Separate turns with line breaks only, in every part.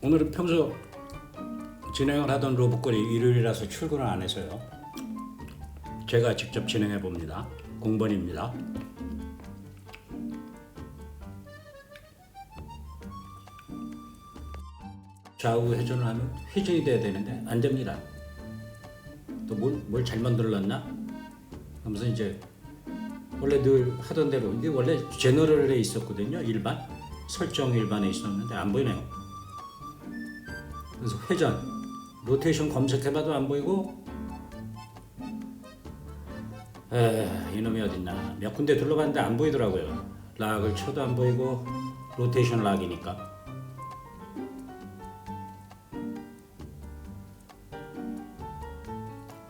오늘은 평소 진행을 하던 로봇거리 일요일이라서 출근을 안 해서요. 제가 직접 진행해 봅니다. 공번입니다. 좌우 회전을 하면 회전이 돼야 되는데 안 됩니다. 또 뭘 잘못 눌렀나? 하면서 이제 원래 늘 하던 대로 이게 원래 제너럴에 있었거든요. 일반 설정 일반에 있었는데 안 보이네요. 그래서 회전, 로테이션 검색해봐도 안 보이고 에 이놈이 어딨나 몇 군데 둘러봤는데 안 보이더라고요. 락을 쳐도 안 보이고 로테이션 락이니까.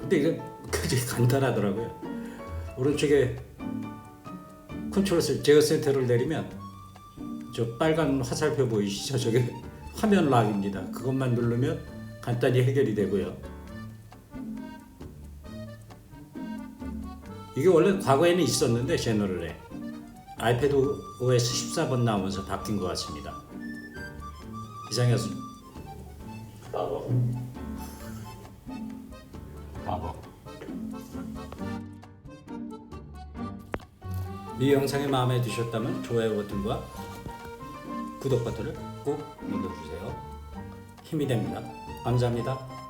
근데 이게 굉장히 간단하더라고요. 오른쪽에 컨트롤 셀 제어 센터를 내리면 저 빨간 화살표 보이시죠? 저게 화면 락입니다. 그것만 누르면 간단히 해결이 되고요. 이게 원래 과거에는 있었는데 제너럴에 아이패드 OS 14번 나오면서 바뀐 것 같습니다. 이상이었습니다.
바보. 바보.
이 영상이 마음에 드셨다면 좋아요 버튼과 구독 버튼을 꼭 눌러주세요. 힘이 됩니다. 감사합니다.